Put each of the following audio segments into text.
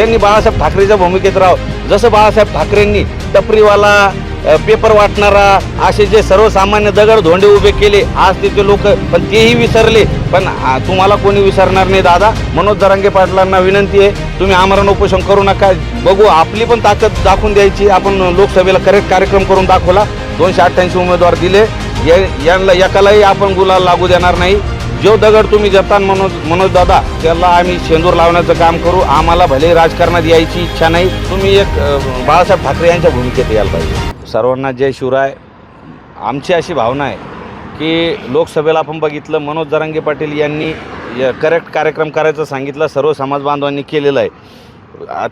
त्यांनी बाळासाहेब ठाकरेच्या भूमिकेत राहावं जसं बाळासाहेब ठाकरेंनी टपरीवाला पेपर वाटणारा असे जे सर्वसामान्य दगड धोंडे उभे केले आज तिथे लोक पण तेही विसरले. पण तुम्हाला कोणी विसरणार नाही दादा. मनोज दरांगे पाटलांना विनंती आहे तुम्ही आमरण उपोषण करू नका. बघू आपली पण ताकद दाखवून द्यायची. आपण लोकसभेला करेक्ट कार्यक्रम करून दाखवला. दोनशे अठ्ठ्याऐंशी उमेदवार दिले. या- यांना एकालाही आपण गुलाल लागू देणार नाही. जो दगड तुम्ही जपतान मनोज मनोज दादा त्याला आम्ही शेंदूर लावण्याचं काम करू. आम्हाला भले राजकारणात यायची इच्छा नाही तुम्ही एक बाळासाहेब ठाकरे यांच्या भूमिकेत यायला पाहिजे. सर्वांना जय शिवराय. आमची अशी भावना आहे की लोकसभेला आपण बघितलं मनोज जरांगे पाटील यांनी करेक्ट कार्यक्रम करायचं सांगितलं सर्व समाज बांधवांनी केलेलं आहे.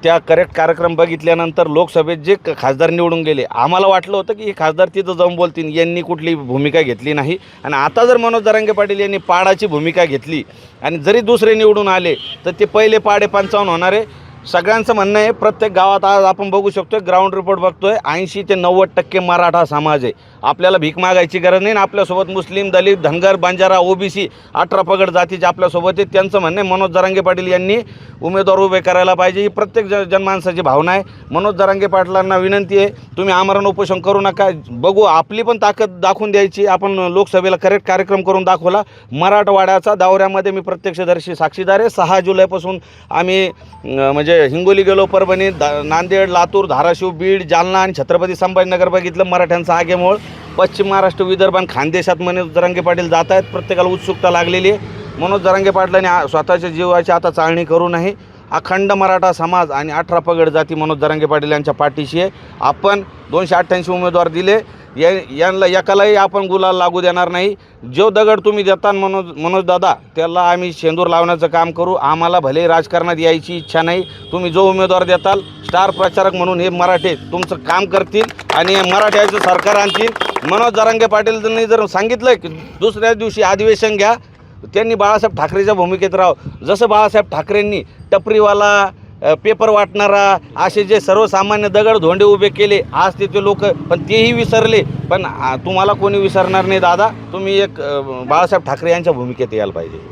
त्या करेक्ट कार्यक्रम बघितल्यानंतर लोकसभेत जे खासदार निवडून गेले आम्हाला वाटलं होतं की हे खासदार तिथं जाऊन बोलतील यांनी कुठली भूमिका घेतली नाही. आणि आता जर मनोज दरांगे पाटील यांनी पाडाची भूमिका घेतली आणि जरी दुसरे निवडून आले तर ते पहिले पाडे पंचावन्न होणार. आहे सगळ्यांचं म्हणणं आहे प्रत्येक गावात आज आपण बघू शकतोय ग्राउंड रिपोर्ट बघतोय ऐंशी ते नव्वद टक्के मराठा समाज आहे. आपल्याला भीक मागायची गरज नाही आपल्यासोबत मुस्लिम दलित धनगर बंजारा ओबीसी अठरा पगड जातीचे आपल्यासोबत आहे त्यांचं म्हणणं आहे मनोज जरांगे पाटील यांनी उमेदवार उभे करायला पाहिजे. ही प्रत्येक ज जनमानसाची भावना आहे. मनोज जरांगे पाटलांना विनंती आहे तुम्ही आमरण उपोषण करू नका. बघू आपली पण ताकद दाखवून द्यायची. आपण लोकसभेला करेक्ट कार्यक्रम करून दाखवला. मराठवाड्याचा दौऱ्यामध्ये मी प्रत्यक्षदर्शी साक्षीदार आहे. सहा जुलैपासून आम्ही म्हणजे म्हणजे हिंगोली गेलो परभणी दा नांदेड लातूर धाराशिव बीड जालना आणि छत्रपती संभाजीनगर बघितलं मराठ्यांचा आगेमोळ. पश्चिम महाराष्ट्र विदर्भ आणि खानदेशात मनोज जरांगे पाटील जात आहेत. प्रत्येकाला उत्सुकता लागलेली आहे. मनोज जरांगे पाटलांनी स्वतःच्या जीवाची आता चाळणी करू नये. अखंड मराठा समाज आणि अठरा पगड जाती मनोज जरांगे पाटील यांच्या पाठीशी आहे. आपण दोनशे अठ्ठ्याऐंशी उमेदवार दिले. या यांना एकालाही आपण गुलाल लागू देणार नाही. जो दगड तुम्ही देता मनोज मनोज दादा त्याला आम्ही शेंदूर लावण्याचं काम करू. आम्हाला भले राजकारणात यायची इच्छा नाही. तुम्ही जो उमेदवार देताल स्टार प्रचारक म्हणून हे मराठे तुमचं काम करतील आणि मराठ्याचं सरकार आणतील. मनोज जरांगे पाटील जर सांगितलं की दुसऱ्या दिवशी अधिवेशन घ्या त्यांनी बाळासाहेब ठाकरेच्या भूमिकेत राहावं जसं बाळासाहेब ठाकरेंनी टपरीवाला पेपर वाटणारा असे जे सर्वसामान्य दगड धोंडे उभे केले आज तिथे लोक पण तेही विसरले. पण तुम्हाला कोणी विसरणार नाही दादा. तुम्ही एक बाळासाहेब ठाकरे यांच्या भूमिकेत यायला पाहिजे.